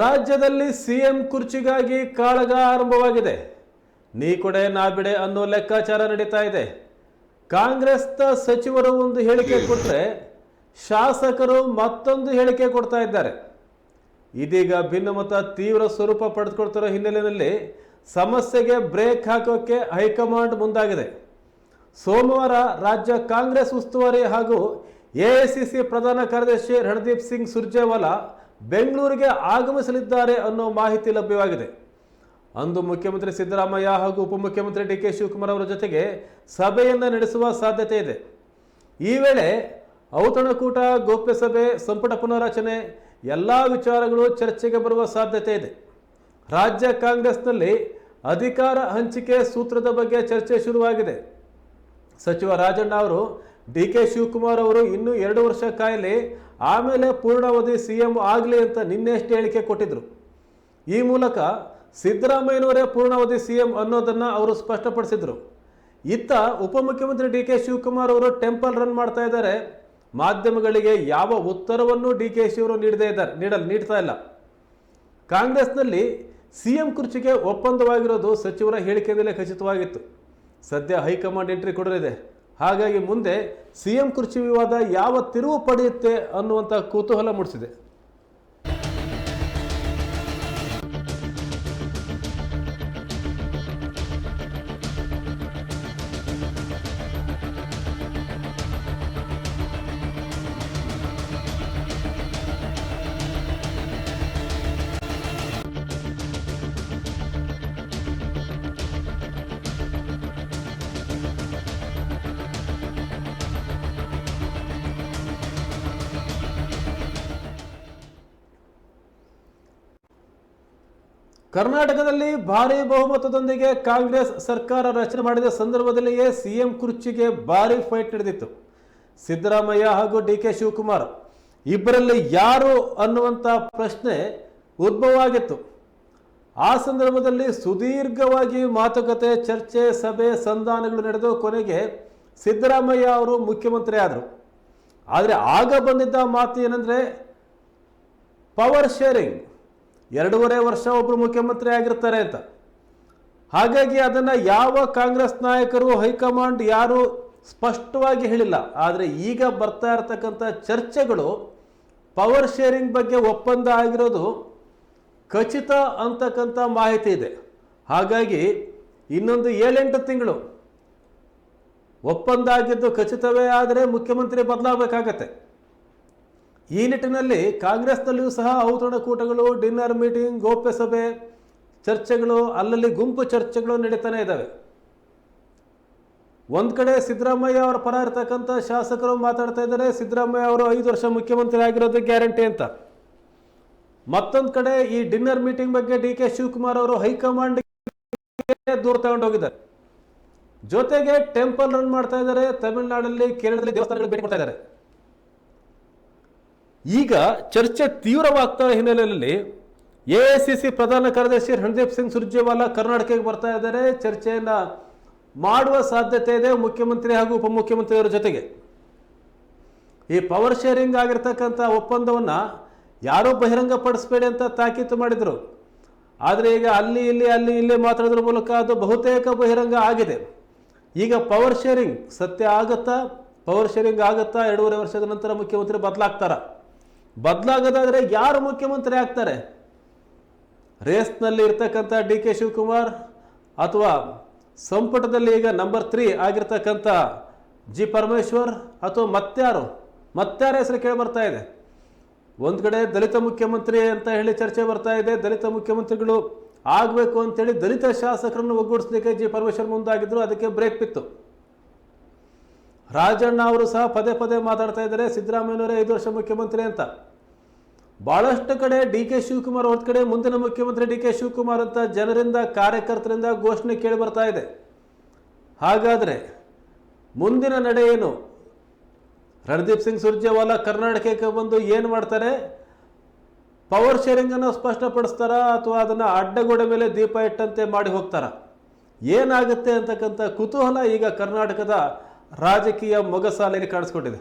ರಾಜ್ಯದಲ್ಲಿ ಸಿಎಂ ಕುರ್ಚಿಗಾಗಿ ಕಾಳಗ ಆರಂಭವಾಗಿದೆ. ನೀ ಕೊಡೆ ನಾ ಬಿಡೆ ಅನ್ನೋ ಲೆಕ್ಕಾಚಾರ ನಡೀತಾ ಇದೆ. ಕಾಂಗ್ರೆಸ್ನ ಸಚಿವರು ಒಂದು ಹೇಳಿಕೆ ಕೊಟ್ಟರೆ ಶಾಸಕರು ಮತ್ತೊಂದು ಹೇಳಿಕೆ ಕೊಡ್ತಾ ಇದ್ದಾರೆ. ಇದೀಗ ಭಿನ್ನಮತ ತೀವ್ರ ಸ್ವರೂಪ ಪಡೆದುಕೊಳ್ತಿರೋ ಹಿನ್ನೆಲೆಯಲ್ಲಿ ಸಮಸ್ಯೆಗೆ ಬ್ರೇಕ್ ಹಾಕೋಕೆ ಹೈಕಮಾಂಡ್ ಮುಂದಾಗಿದೆ. ಸೋಮವಾರ ರಾಜ್ಯ ಕಾಂಗ್ರೆಸ್ ಉಸ್ತುವಾರಿ ಹಾಗೂ ಎಐಸಿಸಿ ಪ್ರಧಾನ ಕಾರ್ಯದರ್ಶಿ ರಣದೀಪ್ ಸಿಂಗ್ ಸುರ್ಜೇವಾಲಾ ಬೆಂಗಳೂರಿಗೆ ಆಗಮಿಸಲಿದ್ದಾರೆ ಅನ್ನೋ ಮಾಹಿತಿ ಲಭ್ಯವಾಗಿದೆ. ಅಂದು ಮುಖ್ಯಮಂತ್ರಿ ಸಿದ್ದರಾಮಯ್ಯ ಹಾಗೂ ಉಪಮುಖ್ಯಮಂತ್ರಿ ಡಿ ಕೆ ಶಿವಕುಮಾರ್ ಅವರ ಜೊತೆಗೆ ಸಭೆಯನ್ನು ನಡೆಸುವ ಸಾಧ್ಯತೆ ಇದೆ. ಈ ವೇಳೆ ಔತಣಕೂಟ, ಗೋಪ್ಯ ಸಭೆ, ಸಂಪುಟ ಪುನರಚನೆ, ಎಲ್ಲ ವಿಚಾರಗಳು ಚರ್ಚೆಗೆ ಬರುವ ಸಾಧ್ಯತೆ ಇದೆ. ರಾಜ್ಯ ಕಾಂಗ್ರೆಸ್ನಲ್ಲಿ ಅಧಿಕಾರ ಹಂಚಿಕೆ ಸೂತ್ರದ ಬಗ್ಗೆ ಚರ್ಚೆ ಶುರುವಾಗಿದೆ. ಸಚಿವ ರಾಜಣ್ಣ ಅವರು ಡಿ ಕೆ ಶಿವಕುಮಾರ್ ಅವರು ಇನ್ನೂ ಎರಡು ವರ್ಷ ಕಾಯಲಿ ಆಮೇಲೆ ಪೂರ್ಣಾವಧಿ ಸಿ ಎಂ ಆಗಲಿ ಅಂತ ನಿನ್ನೆಷ್ಟು ಹೇಳಿಕೆ ಕೊಟ್ಟಿದ್ರು. ಈ ಮೂಲಕ ಸಿದ್ದರಾಮಯ್ಯನವರೇ ಪೂರ್ಣಾವಧಿ ಸಿ ಎಂ ಅನ್ನೋದನ್ನು ಅವರು ಸ್ಪಷ್ಟಪಡಿಸಿದ್ರು. ಇತ್ತ ಉಪಮುಖ್ಯಮಂತ್ರಿ ಡಿ ಕೆ ಶಿವಕುಮಾರ್ ಅವರು ಟೆಂಪಲ್ ರನ್ ಮಾಡ್ತಾ ಇದ್ದಾರೆ. ಮಾಧ್ಯಮಗಳಿಗೆ ಯಾವ ಉತ್ತರವನ್ನು ಡಿ ಕೆ ಶಿ ಅವರು ನೀಡದೇ ಇದ್ದಾರೆ, ನೀಡಲ್, ನೀಡ್ತಾ ಇಲ್ಲ. ಕಾಂಗ್ರೆಸ್ನಲ್ಲಿ ಸಿ ಎಂ ಕುರ್ಚಿಗೆ ಒಪ್ಪಂದವಾಗಿರೋದು ಸಚಿವರ ಹೇಳಿಕೆಯಿಂದಲೇ ಖಚಿತವಾಗಿತ್ತು. ಸದ್ಯ ಹೈಕಮಾಂಡ್ ಎಂಟ್ರಿ ಕೊಡಲಿದೆ. ಹಾಗಾಗಿ ಮುಂದೆ ಸಿಎಂ ಕುರ್ಚಿ ವಿವಾದ ಯಾವ ತಿರುವು ಪಡೆಯುತ್ತೆ ಅನ್ನುವಂಥ ಕುತೂಹಲ ಮೂಡಿಸಿದೆ. ಕರ್ನಾಟಕದಲ್ಲಿ ಭಾರಿ ಬಹುಮತದೊಂದಿಗೆ ಕಾಂಗ್ರೆಸ್ ಸರ್ಕಾರ ರಚನೆ ಮಾಡಿದ ಸಂದರ್ಭದಲ್ಲಿಯೇ ಸಿಎಂ ಕುರ್ಚಿಗೆ ಭಾರಿ ಫೈಟ್ ನಡೆದಿತ್ತು. ಸಿದ್ದರಾಮಯ್ಯ ಹಾಗೂ ಡಿ ಕೆ ಶಿವಕುಮಾರ್, ಇಬ್ಬರಲ್ಲಿ ಯಾರು ಅನ್ನುವಂಥ ಪ್ರಶ್ನೆ ಉದ್ಭವ ಆಗಿತ್ತು ಆ ಸಂದರ್ಭದಲ್ಲಿ ಸುದೀರ್ಘವಾಗಿ ಮಾತುಕತೆ, ಚರ್ಚೆ, ಸಭೆ, ಸಂಧಾನಗಳು ನಡೆದು ಕೊನೆಗೆ ಸಿದ್ದರಾಮಯ್ಯ ಅವರು ಮುಖ್ಯಮಂತ್ರಿ ಆದರು. ಆದರೆ ಆಗ ಬಂದಿದ್ದ ಮಾತು ಏನಂದರೆ ಪವರ್ ಶೇರಿಂಗ್ ಎರಡೂವರೆ ವರ್ಷ ಒಬ್ಬರು ಮುಖ್ಯಮಂತ್ರಿ ಆಗಿರ್ತಾರೆ ಅಂತ. ಹಾಗಾಗಿ ಅದನ್ನು ಯಾವ ಕಾಂಗ್ರೆಸ್ ನಾಯಕರು, ಹೈಕಮಾಂಡ್ ಯಾರು ಸ್ಪಷ್ಟವಾಗಿ ಹೇಳಿಲ್ಲ. ಆದರೆ ಈಗ ಬರ್ತಾ ಇರತಕ್ಕಂಥ ಚರ್ಚೆಗಳು ಪವರ್ ಶೇರಿಂಗ್ ಬಗ್ಗೆ ಒಪ್ಪಂದ ಆಗಿರೋದು ಖಚಿತ ಅಂತಕ್ಕಂಥ ಮಾಹಿತಿ ಇದೆ. ಹಾಗಾಗಿ ಇನ್ನೊಂದು ಏಳೆಂಟು ತಿಂಗಳು ಒಪ್ಪಂದ ಆಗಿದ್ದು ಖಚಿತವೇ ಆದರೆ ಮುಖ್ಯಮಂತ್ರಿ ಬದಲಾಗಬೇಕಾಗತ್ತೆ. ಈ ನಿಟ್ಟಿನಲ್ಲಿ ಕಾಂಗ್ರೆಸ್ನಲ್ಲಿಯೂ ಸಹ ಔತಣಕೂಟಗಳು ಡಿನ್ನರ್ ಮೀಟಿಂಗ್, ಗೋಪ್ಯ ಸಭೆ, ಚರ್ಚೆಗಳು, ಅಲ್ಲಲ್ಲಿ ಗುಂಪು ಚರ್ಚೆಗಳು ನಡೀತಾನೆ ಇದ್ದಾವೆ. ಒಂದು ಕಡೆ ಸಿದ್ದರಾಮಯ್ಯ ಅವರ ಪರ ಇರತಕ್ಕಂಥ ಶಾಸಕರು ಮಾತಾಡ್ತಾ ಇದ್ದಾರೆ. ಸಿದ್ದರಾಮಯ್ಯ ಅವರು ಐದು ವರ್ಷ ಮುಖ್ಯಮಂತ್ರಿ ಆಗಿರೋದು ಗ್ಯಾರಂಟಿ ಅಂತ. ಮತ್ತೊಂದು ಕಡೆ ಈ ಡಿನ್ನರ್ ಮೀಟಿಂಗ್ ಬಗ್ಗೆ ಡಿ ಕೆ ಶಿವಕುಮಾರ್ ಅವರು ಹೈಕಮಾಂಡ್ ದೂರ ತಗೊಂಡು ಜೊತೆಗೆ ಟೆಂಪಲ್ ರನ್ ಮಾಡ್ತಾ ಇದ್ದಾರೆ. ತಮಿಳುನಾಡಲ್ಲಿ ಕೇರಳದಲ್ಲಿ ದೇವಸ್ಥಾನಗಳು ಭೇಟಿ ಕೊಡ್ತಾ ಇದ್ದಾರೆ. ಈಗ ಚರ್ಚೆ ತೀವ್ರವಾಗ್ತಾ ಹಿನ್ನೆಲೆಯಲ್ಲಿ ಸಿ ಪ್ರಧಾನ ಕಾರ್ಯದರ್ಶಿ ರಣದೀಪ್ ಸಿಂಗ್ ಸುರ್ಜೇವಾಲಾ ಕರ್ನಾಟಕಕ್ಕೆ ಬರ್ತಾ ಇದ್ದಾರೆ. ಚರ್ಚೆಯನ್ನ ಮಾಡುವ ಸಾಧ್ಯತೆ ಇದೆ ಮುಖ್ಯಮಂತ್ರಿ ಹಾಗೂ ಉಪಮುಖ್ಯಮಂತ್ರಿಯವರ ಜೊತೆಗೆ. ಈ ಪವರ್ ಶೇರಿಂಗ್ ಆಗಿರ್ತಕ್ಕಂಥ ಒಪ್ಪಂದವನ್ನು ಯಾರೂ ಬಹಿರಂಗಪಡಿಸಬೇಡಿ ಅಂತ ತಾಕೀತು ಮಾಡಿದರು. ಆದರೆ ಈಗ ಅಲ್ಲಿ ಇಲ್ಲಿ ಅಲ್ಲಿ ಇಲ್ಲಿ ಮಾತಾಡೋದ್ರ ಮೂಲಕ ಅದು ಬಹುತೇಕ ಬಹಿರಂಗ ಆಗಿದೆ. ಈಗ ಪವರ್ ಶೇರಿಂಗ್ ಸತ್ಯ ಆಗತ್ತಾ? ಪವರ್ ಶೇರಿಂಗ್ ಆಗತ್ತಾ? ಎರಡೂವರೆ ವರ್ಷದ ನಂತರ ಮುಖ್ಯಮಂತ್ರಿ ಬದಲಾಗ್ತಾರ? ಬದಲಾಗದಾದ್ರೆ ಯಾರು ಮುಖ್ಯಮಂತ್ರಿ ಆಗ್ತಾರೆ? ರೇಸ್ನಲ್ಲಿ ಇರ್ತಕ್ಕಂಥ ಡಿ ಕೆ ಶಿವಕುಮಾರ್ ಅಥವಾ ಸಂಪುಟದಲ್ಲಿ ಈಗ ನಂಬರ್ ತ್ರೀ ಆಗಿರ್ತಕ್ಕಂಥ ಜಿ ಪರಮೇಶ್ವರ್ ಅಥವಾ ಮತ್ಯಾರು ಮತ್ಯಾರ ಹೆಸರು ಕೇಳಿ ಬರ್ತಾ ಇದೆ. ಒಂದು ಕಡೆ ದಲಿತ ಮುಖ್ಯಮಂತ್ರಿ ಅಂತ ಹೇಳಿ ಚರ್ಚೆ ಬರ್ತಾ ಇದೆ. ದಲಿತ ಮುಖ್ಯಮಂತ್ರಿಗಳು ಆಗಬೇಕು ಅಂತೇಳಿ ದಲಿತ ಶಾಸಕರನ್ನು ಒಗ್ಗೂಡಿಸಲಿಕ್ಕೆ ಜಿ ಪರಮೇಶ್ವರ್ ಮುಂದಾಗಿದ್ರು. ಅದಕ್ಕೆ ಬ್ರೇಕ್ ಬಿತ್ತು. ರಾಜಣ್ಣ ಅವರು ಸಹ ಪದೇ ಪದೇ ಮಾತಾಡ್ತಾ ಇದ್ದಾರೆ. ಸಿದ್ದರಾಮಯ್ಯನವರೇ ಐದು ವರ್ಷ ಮುಖ್ಯಮಂತ್ರಿ ಅಂತ. ಬಹಳಷ್ಟು ಕಡೆ ಡಿ ಕೆ ಶಿವಕುಮಾರ್ ಒಂದು ಕಡೆ ಮುಂದಿನ ಮುಖ್ಯಮಂತ್ರಿ ಡಿ ಕೆ ಶಿವಕುಮಾರ್ ಅಂತ ಜನರಿಂದ, ಕಾರ್ಯಕರ್ತರಿಂದ ಘೋಷಣೆ ಕೇಳಿ ಬರ್ತಾ ಇದೆ. ಹಾಗಾದರೆ ಮುಂದಿನ ನಡೆ ಏನು? ರಣದೀಪ್ ಸಿಂಗ್ ಸುರ್ಜೇವಾಲಾ ಕರ್ನಾಟಕಕ್ಕೆ ಬಂದು ಏನು ಮಾಡ್ತಾರೆ? ಪವರ್ ಶೇರಿಂಗನ್ನು ಸ್ಪಷ್ಟಪಡಿಸ್ತಾರಾ ಅಥವಾ ಅದನ್ನು ಅಡ್ಡಗೋಡೆ ಮೇಲೆ ದೀಪ ಇಟ್ಟಂತೆ ಮಾಡಿ ಹೋಗ್ತಾರಾ? ಏನಾಗುತ್ತೆ ಅಂತಕ್ಕಂಥ ಕುತೂಹಲ ಈಗ ಕರ್ನಾಟಕದ ರಾಜಕೀಯ ಮೊಗಸಾಲೆಯಲ್ಲಿ ಕಾಣಿಸ್ಕೊಂಡಿದೆ